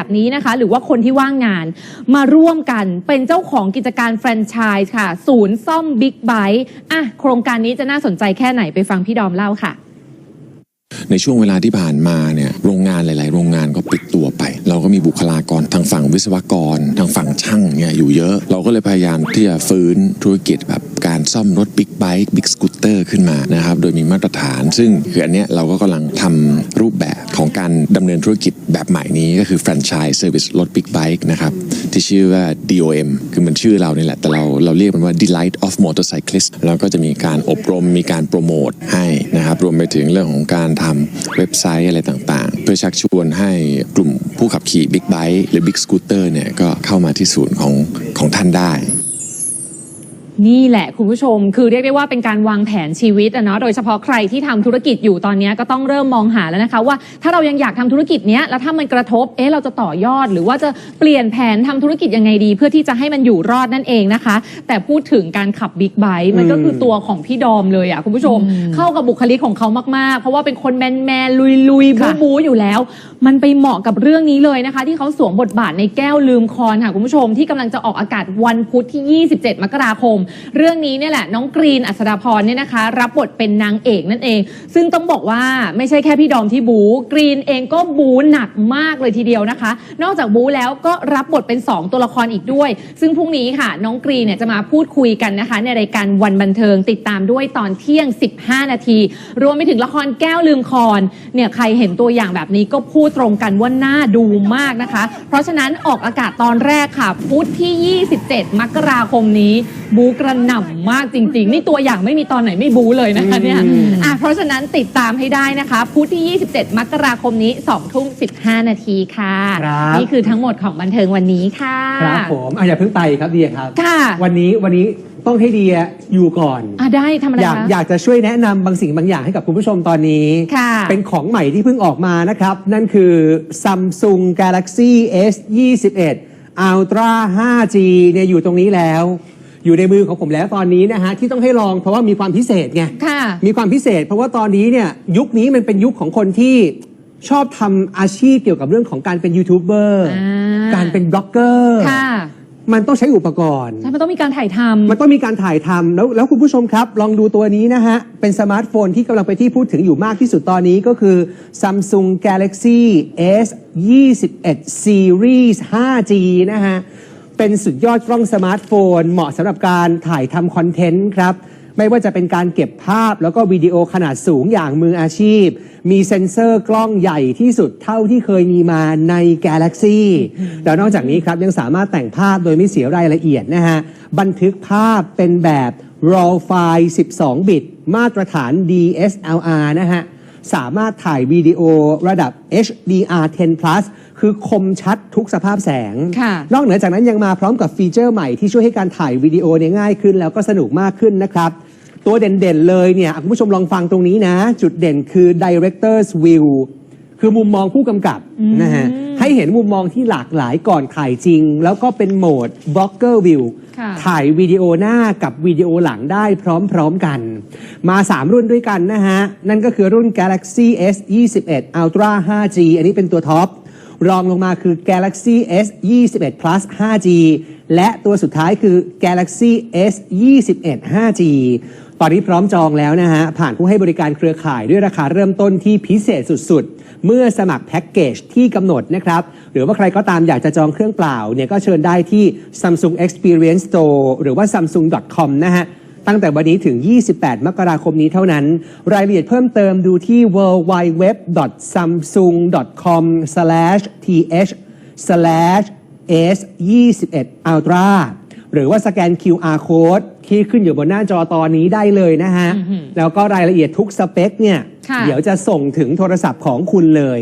แบบนี้นะคะ หรือว่าคนที่ว่างงานมาร่วมกันเป็นเจ้าของกิจการแฟรนไชส์ค่ะ ศูนย์ซ่อมบิ๊กไบค์อะโครงการนี้จะน่าสนใจแค่ไหนไปฟังพี่ดอมเล่าค่ะ ในช่วงเวลาที่ผ่านมาเนี่ยโรงงานหลาย ๆ โรงงานก็ปิดตัวไป เราก็มีบุคลากรทางฝั่งวิศวกร ทางฝั่งช่างเนี่ยอยู่เยอะ เราก็เลยพยายามที่จะฟื้นธุรกิจแบบการซ่อมรถบิ๊กไบค์บิ๊กสกูตเตอร์ขึ้นมานะครับโดยมีมาตรฐาน ซึ่งคืออันเนี้ยเราก็กำลังทำรูปแบบของการดำเนินธุรกิจแบบใหม่นี้ก็คือแฟรนไชส์เซอร์วิสรถบิ๊กไบค์นะครับที่ชื่อว่า DOM คือมันชื่อเรานี่แหละ แต่เราเราเรียกมันว่า Delight of Motorcyclist แล้วก็จะมีการอบรมมีการโปรโมทให้นะครับรวมไปถึงเรื่องของการทำเว็บไซต์อะไรต่างๆ เพื่อชักชวนให้กลุ่มผู้ขับขี่บิ๊กไบค์หรือบิ๊กสกูตเตอร์เนี่ยก็เข้ามาที่ศูนย์ของของท่านได้ นี่แหละคุณผู้ชม คือเรียกได้ว่าเป็นการวางแผนชีวิตอะเนาะโดยเฉพาะใครที่ทำธุรกิจอยู่ตอนนี้ก็ต้องเริ่มมองหาแล้วนะคะ ว่าถ้าเรายังอยากทำธุรกิจเนี้ยแล้วถ้ามันกระทบเอ๊ะเราจะต่อยอด หรือว่าจะเปลี่ยนแผนทำธุรกิจยังไงดี เพื่อที่จะให้มันอยู่รอดนั่นเองนะคะ แต่พูดถึงการขับบิ๊กไบค์มันก็คือตัวของพี่ดอมเลยอะคุณผู้ชม เข้ากับบุคลิกของเขามากๆ เพราะว่าเป็นคนแมนแมนลุยลุยบูค่ะบูอยู่แล้ว มันไปเหมาะกับเรื่องนี้เลยนะคะ ที่เขาสวมบทบาทในแก้วลืมคอนค่ะคุณผู้ชมที่กำลังจะออกอากาศวันพุธที่ 27 มกราคมเรื่องนี้เนี่ยแหละน้องกรีนอัศดาพรเนี่ยนะคะ รับบทเป็นนางเอกนั่นเอง ซึ่งต้องบอกว่าไม่ใช่แค่พี่ดอมที่บูกรีนเองก็บูหนักมากเลยทีเดียวนะคะ นอกจากบูแล้วก็รับบทเป็น 2 ตัวละครอีกด้วย ซึ่งพรุ่งนี้ค่ะ น้องกรีนเนี่ยจะมาพูดคุยกันนะคะ ในรายการวันบันเทิงติดตามด้วยตอนเที่ยง 15 นาที รวมไปถึงละครแก้วลืมคอนเนี่ยใครเห็นตัวอย่างแบบนี้ก็พูดตรงกันว่าน่าดูมากนะคะ เพราะฉะนั้นออกอากาศตอนแรกค่ะพุธที่ 27 มกราคมนี้บูกระหน่ำมากจริง ๆ นี่ตัวอย่างไม่มีตอนไหนไม่บูเลยนะคะเนี่ยอะเพราะฉะนั้นติดตามให้ได้นะคะพุธที่ 27 มกราคมนี้2ทุ่ม15 นาทีค่ะ ครับ นี่คือทั้งหมดของบันเทิงวันนี้ค่ะ ครับผมอะอย่าเพิ่งไปครับเดียครับ ค่ะ วันนี้วันนี้ต้องให้เดียอยู่ก่อน อะได้ทำอะไรอยากคะ อยากจะช่วยแนะนำบางสิ่งบางอย่างให้กับคุณผู้ชมตอนนี้ ค่ะ เป็นของใหม่ที่เพิ่งออกมานะครับ นั่นคือ Samsung Galaxy S 21 Ultra 5G เนี่ยอยู่ตรงนี้แล้ว อยู่ในมือของผมแล้วตอนนี้นะฮะที่ต้องให้ลองเพราะว่ามีความพิเศษไงค่ะ มีความพิเศษ เพราะว่าตอนนี้เนี่ยยุคนี้มันเป็นยุคของคนที่ชอบทำอาชีพเกี่ยวกับเรื่องของการเป็นยูทูบเบอร์อ่า การเป็นบล็อกเกอร์ค่ะมันต้องใช้อุปกรณ์ ใช่มันต้องมีการถ่ายทำมันต้องมีการถ่ายทำแล้วแล้วคุณผู้ชมครับ ลองดูตัวนี้นะฮะ เป็นสมาร์ทโฟนที่กำลังไปนที่พูดถึงอยู่มากที่สุดตอนนี้ก็คือ Samsung Galaxy S 21 Series 5G นะฮะ เป็นสุดยอดกล้องสมาร์ทโฟน เหมาะสำหรับการถ่ายทำคอนเทนต์ครับ ไม่ว่าจะเป็นการเก็บภาพแล้วก็วิดีโอขนาดสูงอย่างมืออาชีพ มีเซ็นเซอร์กล้องใหญ่ที่สุดเท่าที่เคยมีมาใน Galaxy แล้วนอกจากนี้ครับยังสามารถแต่งภาพโดยไม่เสียรายละเอียดนะฮะ บันทึกภาพเป็นแบบ RAW ไฟล์12 บิต มาตรฐาน DSLR นะฮะ สามารถถ่ายวิดีโอระดับ HDR 10 plus คือคมชัดทุกสภาพแสง ค่ะ นอกเหนือจากนั้นยังมาพร้อมกับฟีเจอร์ใหม่ที่ช่วยให้การถ่ายวิดีโอเนี่ยง่ายขึ้น แล้วก็สนุกมากขึ้นนะครับ ตัวเด่นๆเลยเนี่ยคุณผู้ชมลองฟังตรงนี้นะ จุดเด่นคือ Director's View คือมุมมองผู้กำกับนะฮะให้เห็นมุมมองที่หลากหลายก่อนถ่ายจริง แล้วก็เป็นโหมด Blocker View ค่ะ ถ่ายวิดีโอหน้ากับวิดีโอหลังได้พร้อมๆกัน มา 3 รุ่นด้วยกันนะฮะ นั่นก็คือรุ่น Galaxy S 21 Ultra 5G อันนี้เป็นตัวท็อปรองลงมาคือ Galaxy S 21 Plus 5G และตัวสุดท้ายคือ Galaxy S 21 5G ตอนนี้พร้อมจองแล้วนะฮะ ผ่านผู้ให้บริการเครือข่ายด้วยราคาเริ่มต้นที่พิเศษสุดๆ เมื่อสมัครแพ็กเกจที่กำหนดนะครับ หรือว่าใครก็ตามอยากจะจองเครื่องเปล่าเนี่ยก็เชิญได้ที่ Samsung Experience Store หรือว่า samsung.com นะฮะ ตั้งแต่วันนี้ถึง 28 มกราคมนี้เท่านั้น รายละเอียดเพิ่มเติมดูที่ www.samsung.com/th/s21ultra หรือว่าสแกน QR code ที่ขึ้นอยู่บนหน้าจอตอนนี้ได้เลยนะฮะแล้วก็รายละเอียดทุกสเปคเนี่ย ค่ะ เดี๋ยวจะส่งถึงโทรศัพท์ของคุณเลย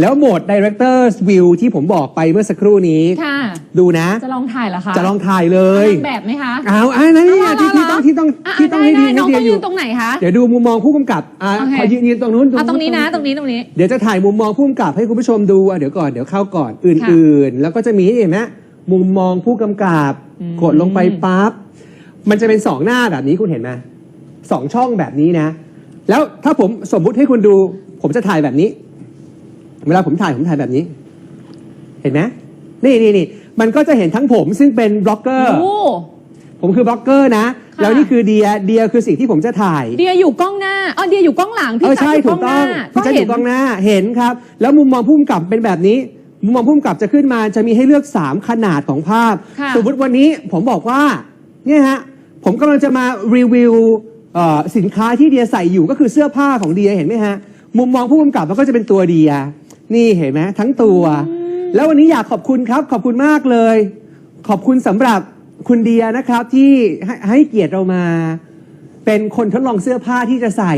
แล้วโหมด Director's View ที่ผมบอกไปเมื่อสักครู่นี้ ค่ะ ดูนะ จะลองถ่ายเหรอคะจะลองถ่ายเลยนางแบบไหมคะ เอาอ่านั่นเอาเนี่ยเหรที่ที่ต้องที่ต้องอะที่ต้องให้ได้ดีได้น้องให้ต้องดียือยู่นตรงไหนคะ เดี๋ยวดูมุมมองผู้กำกับอ่าโอเค ขอยืนยืนตรงนู้นเอาตรงนี้นะตรงนี้ตรงนี้ เดี๋ยวจะถ่ายมุมมองผู้กำกับให้คุณผู้ชมดูอะเดี๋ยวก่อนเดี๋ยวเข้าก่อนอื่น ๆ แล้วก็จะมีเห็นไหมมุมมองผู้กำกับกดลงไปปั๊บ มันจะเป็นสองหน้าแบบนี้คุณเห็นไหมสองช่องแบบนี้นะ แล้วถ้าผมสมมุติให้คุณดู ผมจะถ่ายแบบนี้ เวลาผมถ่ายผมถ่ายแบบนี้ เห็นไหมนี่นี่นี่มันก็จะเห็นทั้งผมซึ่งเป็นบล็อกเกอร์ โอ้ ผมคือบล็อกเกอร์นะค่ะแล้วนี่คือเดียเดียคือสิ่งที่ผมจะถ่าย เดียอยู่กล้องหน้าอ๋อเดียอยู่กล้องหลังเอพี่อจัดใช่อยู่ถูกกล้องหต้อน้างพี่แจ๊คอเห็นยู่กล้องหน้าเห็นครับ แล้วมุมมองพุ่มกับเป็นแบบนี้ มุมมองพุ่มกับจะขึ้นมาจะมีให้เลือก 3 ขนาดของภาพ ค่ะ สมมติวันนี้ผมบอกว่าเนี่ยฮะ ผมกำลังจะมารีวิวเอ่อสินค้าที่เดียใส่อยู่ก็คือเสื้อผ้าของเดียเห็นไหมฮะ มุมมองผู้กำกับมันก็จะเป็นตัวเดีย นี่เห็นไหมทั้งตัว แล้ววันนี้อยากขอบคุณครับ ขอบคุณมากเลย ขอบคุณสำหรับคุณเดียนะครับที่ให้ให้เกียรติเรามา เป็นคนทดลองเสื้อผ้าที่จะใส่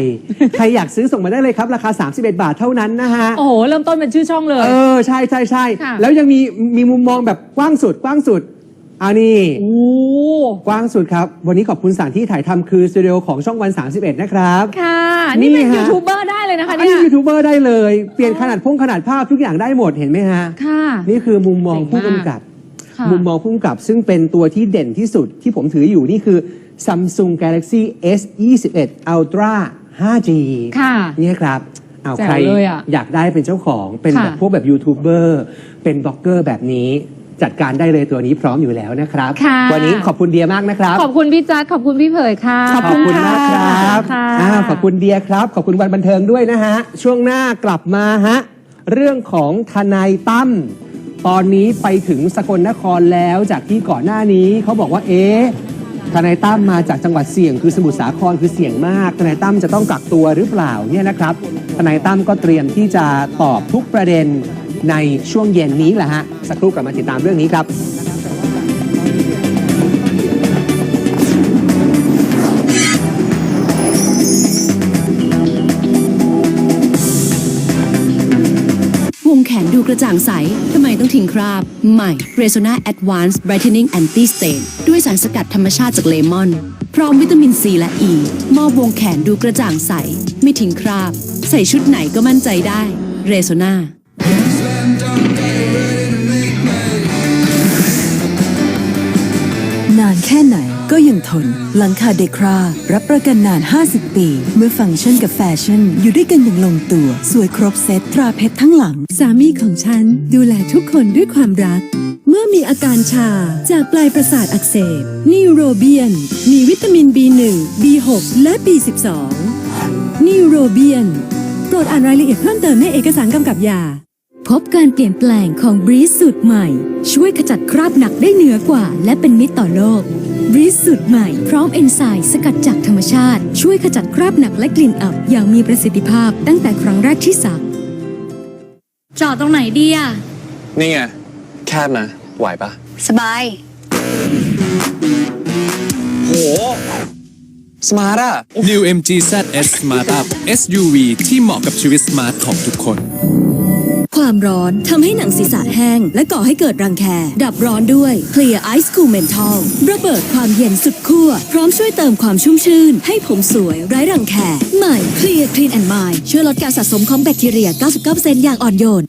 ใครอยากซื้อส่งมาได้เลยครับ ราคา 31 บาทเท่านั้นนะฮะ โอ้โห เริ่มต้นเป็นชื่อช่องเลย เออ ใช่ใช่ใช่ค่ะแล้วยังมีมีมุมมองแบบกว้างสุดกว้างสุด อันนี้โอ้กว้างสุดครับ วันนี้ขอบคุณสถานที่ถ่ายทำคือสตูดิโอของช่องวัน 31 นะครับ ค่ะ นี่เป็นนี่ฮะ ยูทูบเบอร์ได้เลยนะคะอันเนี่นี้ยยูทูบเบอร์ได้เลย เปลี่ยนขนาดพงขนาดภาพทุกอย่างได้หมดเห็นไหมฮะ ค่ะ นี่คือมุมมองเจ๋งมากผู้กำกับ ค่ะ มุมมองผู้กำกับซึ่งเป็นตัวที่เด่นที่สุดที่ผมถืออยู่นี่คือ Samsung Galaxy S 21 Ultra 5G ค่ะเนี่ยครับเอาแจ๋วใครเลยอะอยากได้เป็นเจ้าของเป็นค่ะ แบบพวกแบบยูทูบเบอร์เป็นบล็อกเกอร์แบบนี้ จัดการได้เลยตัวนี้พร้อมอยู่แล้วนะครับ ค่ะ วันนี้ขอบคุณเดียมากนะครับ ขอบคุณพี่จัดขอบคุณพี่เผยค่ะ ขอบคุณมากครับค่ะอ่าขอบคุณเดียครับ ขอบคุณวันบันเทิงด้วยนะฮะ ช่วงหน้ากลับมาฮะ เรื่องของทนายตั้ม ตอนนี้ไปถึงสกลนครแล้วจากที่ก่อนหน้านี้เขาบอกว่าเอ๊ะทนายตั้มมาจากจังหวัดเสี่ยง คือสมุทรสาครคือเสี่ยงมาก ทนายตั้มจะต้องกักตัวหรือเปล่าเนี่ยนะครับ ทนายตั้มก็เตรียมที่จะตอบทุกประเด็น ในช่วงเย็นนี้แหละฮะ สักครู่กลับมาติดตามเรื่องนี้ครับวงแขนดูกระจ่างใส ทำไมต้องทิ้งคราบ ใหม่ Resona Advanced Brightening Anti Stain ด้วยสารสกัดธรรมชาติจากเลมอน พร้อมวิตามินซีและอ e, ีมอบวงแขนดูกระจ่างใส ไม่ทิ้งคราบ ใส่ชุดไหนก็มั่นใจได้ Resona านแค่ไหนก็ยังทน หลังคาเดครารับประกันนาน 50 ปี เมื่อฟังก์ชันกับแฟชั่น อยู่ด้วยกันอย่างลงตัว สวยครบเซตตราเพชรทั้งหลัง สามีของฉันดูแลทุกคนด้วยความรัก เมื่อมีอาการชาจากปลายประสาทอักเสบนิโรเบียน มีวิตามิน B1 B6 และ B12 นิโรเบียน โปรดอ่านรายละเอียดเพิ่มเติมในเอกสารกำกับยา พบการเปลี่ยนแปลงของบรีสสูตรใหม่ ช่วยขจัดคราบหนักได้เหนือกว่า และเป็นมิตรต่อโลกบรีสสูตรใหม่พร้อมเอนไซม์สกัดจากธรรมชาติ ช่วยขจัดคราบหนักและกลิ่นอับอย่างมีประสิทธิภาพตั้งแต่ครั้งแรกที่สักจอดตรงไหนดีอะนี่ไง แคบนะ ไหวปะสบาย โห สมาร์ทอะ New MG ZS Smart Up SUV ที่เหมาะกับชีวิตสมาร์ทของทุกคน ความร้อนทำให้หนังศีรษะแห้ง และก่อให้เกิดรังแค ดับร้อนด้วย Clear Ice Cool Menthol ระเบิดความเย็นสุดขั้วพร้อมช่วยเติมความชุ่มชื่น ให้ผมสวยไร้รังแค ใหม่ Clear Clean and Mind ช่วยลดการสะสมของแบคทีเรีย 99%อย่างอ่อนโยน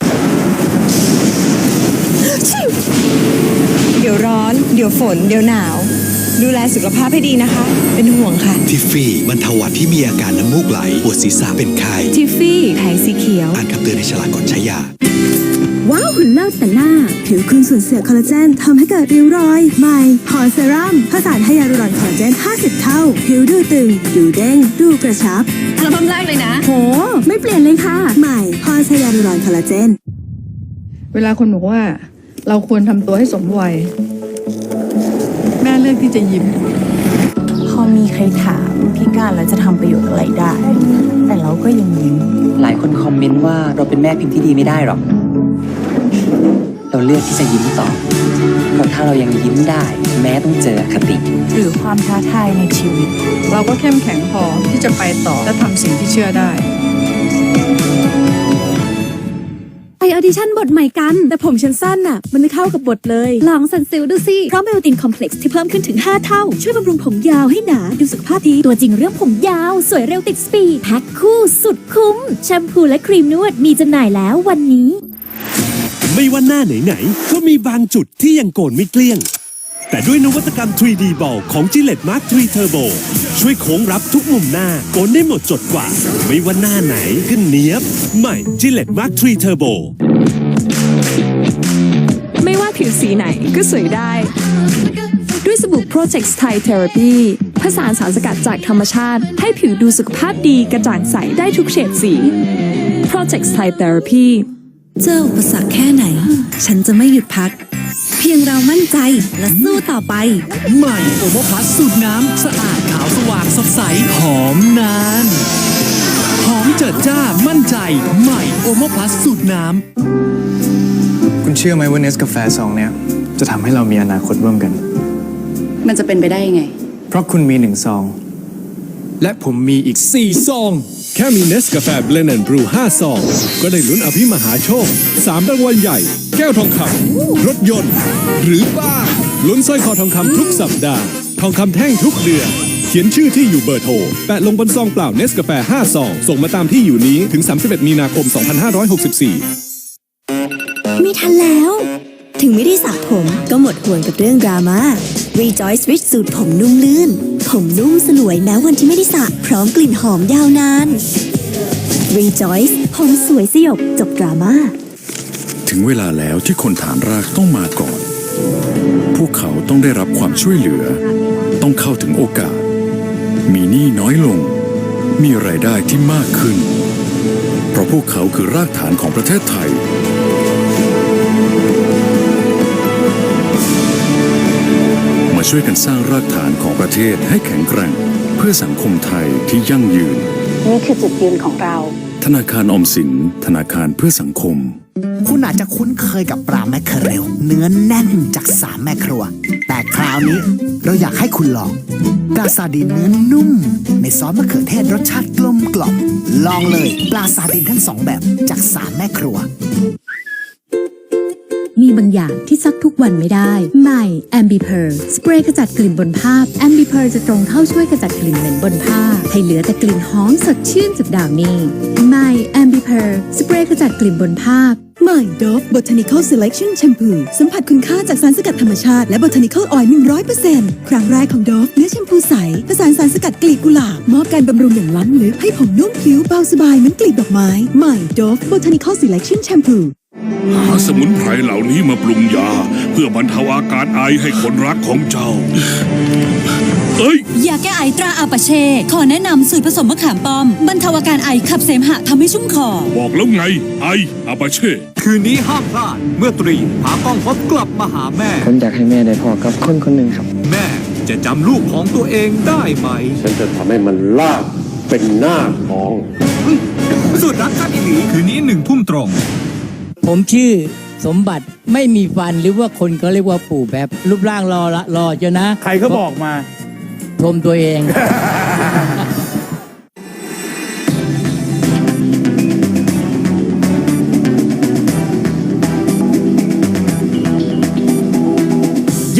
เดี๋ยวร้อน เดี๋ยวฝน เดี๋ยวหนาว ดูแลสุขภาพให้ดีนะคะ เป็นห่วงค่ะ ทิฟฟี่บรรเทาหวัดที่มีอาการน้ำมูกไหล ปวดศีรษะเป็นไข้ทิฟฟี่แผงสีเขียว อ่านคำเตือนในฉลากก่อนใช้ยา ว้าวหุ่นเลิศแต่หน้า ผิวคุณสูญเสียคอลลาเจนทำให้เกิดริ้วรอยใหม่พอเซรั่มผสานไฮยาลูรอนคอลลาเจน 50 เท่า ผิวดูตึง ดูเด้ง ดูกระชับอัลบั้มแรกเลยนะ โห ไม่เปลี่ยนเลยค่ะ ใหม่พอไฮยาลูรอนคอลลาเจน เวลาคนบอกว่า เราควรทำตัวให้สมวัย แม่เลือกที่จะยิ้ม พอมีใครถามพิการแล้วจะทำประโยชน์อะไรได้ แต่เราก็ยังยิ้ม หลายคนคอมเมนต์ว่าเราเป็นแม่พิมพ์ที่ดีไม่ได้หรอก เราเลือกที่จะยิ้มต่อ เพราะถ้าเรายังยิ้มได้ แม้ต้องเจออคติ หรือความท้าทายในชีวิต เราก็เข้มแข็งพอที่จะไปต่อและทำสิ่งที่เชื่อได้ ดิชั่นบทใหม่กัน แต่ผมฉันสั้นอะ มันไม่เข้ากับบทเลย ลองสันซิลดูสิเพราะเบลตินคอมเพล็กซ์ที่เพิ่มขึ้นถึง 5 เท่า ช่วยบำรุงผมยาวให้หนา ดูสุขภาพดี ตัวจริงเรื่องผมยาว สวยเร็วติดสปีดแพ็คคู่สุดคุ้ม แชมพูและครีมนวดมีจำหน่ายแล้ววันนี้ ไม่ว่าหน้าไหนๆก็มีบางจุดที่ยังโกนไม่เกลี้ยง แต่ด้วยนวัตกรรม 3D Ball ของ Gillette Mark 3 Turbo ช่วยโค้งรับทุกมุมหน้าโกนได้หมดจดกว่า ไม่ว่าหน้าไหนก็เนี้ยบ ใหม่ Gillette Mark 3 Turbo ผิวสีไหนก็สวยได้ ด้วยสบู่ Project Thai Therapy ผสานสารสกัดจากธรรมชาติ ให้ผิวดูสุขภาพดีกระจ่างใสได้ทุกเฉดสี Project Thai Therapy เจออุปสรรคแค่ไหน ฉันจะไม่หยุดพัก เพียงเรามั่นใจและสู้ต่อไป ใหม่โอโมพลัสสูตรน้ำ สะอาดขาวสว่างสดใส หอมนาน หอมเจิดจ้ามั่นใจ ใหม่โอโมพลัสสูตรน้ำ เชื่อไหมว่าเนสกาแฟซองเนี้ยจะทำให้เรามีอนาคตร่วมกัน มันจะเป็นไปได้ยังไง เพราะคุณมีหนึ่งซอง และผมมีอีก 4 ซอง แค่มีเนสกาแฟเบลนด์บรู5ซอง ก็ได้ลุ้นอภิมหาโชค 3 รางวัลใหญ่ แก้วทองคำรถยนต์ หรือบ้านลุ้นสร้อยคอทองคำทุกสัปดาห์ ทองคำแท่งทุกเดือน เขียนชื่อที่อยู่เบอร์โทร แปะลงบนซองเปล่าเนสกาแฟ5ซอง ส่งมาตามที่อยู่นี้ถึง 31 มีนาคม 2564 ไม่ทันแล้ว ถึงไม่ได้สระผมก็หมดห่วงกับเรื่องดราม่า Rejoice Rich สูตรผมนุ่มลื่น ผมนุ่มสลวยแม้วันที่ไม่ได้สระพร้อมกลิ่นหอมยาวนาน Rejoice ผมสวยสยบจบดราม่า ถึงเวลาแล้วที่คนฐานรากต้องมาก่อน พวกเขาต้องได้รับความช่วยเหลือ ต้องเข้าถึงโอกาส มีหนี้น้อยลง มีรายได้ที่มากขึ้น เพราะพวกเขาคือรากฐานของประเทศไทย ช่วยกันสร้างรากฐานของประเทศให้แข็งแกร่ง เพื่อสังคมไทยที่ยั่งยืน นี่คือจุดยืนของเรา ธนาคารออมสิน ธนาคารเพื่อสังคม คุณอาจจะคุ้นเคยกับปลาแมคเคอเรล เนื้อแน่นจากสามแม่ครัว แต่คราวนี้เราอยากให้คุณลองปลาซาดีนเนื้อนุ่ม ในซอสมะเขือเทศรสชาติกลมกล่อม ลองเลยปลาซาดีนทั้งสองแบบจากสามแม่ครัว มีบางอย่างที่ซักทุกวันไม่ได้ใหม่ a m b i p u r สเปรย์ขจัดกลิ่นบนผ้า a m b i p u r จะตรงเข้าช่วยขจัดกลิ่นเหม็นบนผ้า ให้เหลือแต่กลิ่นหอมสดชื่นจากดาวนี่ใหม่ a m b i p u r สเปรย์ขจัดกลิ่นบนผ้าใหม่ Dove Botanical Selection Shampoo สัมผัสคุณค่าจากสารสกัดธรรมชาติและ Botanical Oil 100%ครั้งแรกของ Dove เนื้อแชมพูใสผสานสารสกัดกลีบกุหลาบมอบการบำรุงอย่างล้ำลึกให้ผมนุ่มผิวเบาสบายเหมือนกลีบดอกไม้ใหม่ Dove Botanical Selection Shampoo หาสมุนไพรเหล่านี้มาปรุงยา เพื่อบรรเทาอาการไอให้คนรักของเจ้า เอ้ย ยาแก้ไอตราอาปาเช่ ขอแนะนำสูตรผสมมะขามป้อม บรรเทาอาการไอขับเสมหะทำให้ชุ่มคอ บอกแล้วไง ไออาปาเช่ คืนนี้ห้ามพลาด เมื่อตรีพาป้องพบกลับมาหาแม่ ผมอยากให้แม่ได้พอกับคนคนหนึ่งครับ แม่จะจำลูกของตัวเองได้ไหม ฉันจะทำให้มันลากเป็นหน้าท้อง สุดรักข้าอีหลีคืนนี้หนึ่งทุ่มตรง ผมชื่อสมบัติไม่มีฟันหรือว่าคนเขาเรียกว่าปู่แบบรูปร่างรอละรอเจ้านะใครเขาบอกมา ชมตัวเอง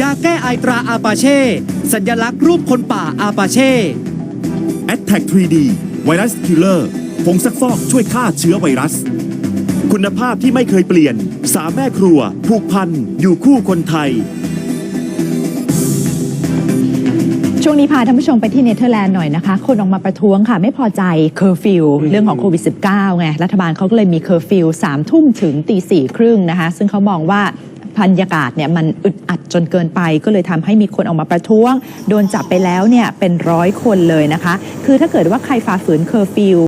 ยาแก้ไอตราอาปาเช่ สัญลักษณ์รูปคนป่าอาปาเช่ a t t a c 3D ไวรัสคิลเลอร์ผงซักฟอกช่วยฆ่าเชื้อไวรัส คุณภาพที่ไม่เคยเปลี่ยน สามแม่ครัว ผูกพัน อยู่คู่คนไทย ช่วงนี้พาท่านผู้ชมไปที่เนเธอร์แลนด์หน่อยนะคะ คนออกมาประท้วงค่ะ ไม่พอใจเคอร์ฟิวเรื่องของโควิด -19 ไง รัฐบาลเขาก็เลยมีเคอร์ฟิวสามทุ่มถึงตีสี่ครึ่งนะคะ ซึ่งเขามองว่าบรรยากาศเนี่ยมันอึดอัดจนเกินไป ก็เลยทำให้มีคนออกมาประท้วง โดนจับไปแล้วเนี่ยเป็นร้อยคนเลยนะคะ คือถ้าเกิดว่าใครฝ่าฝืนเคอร์ฟิว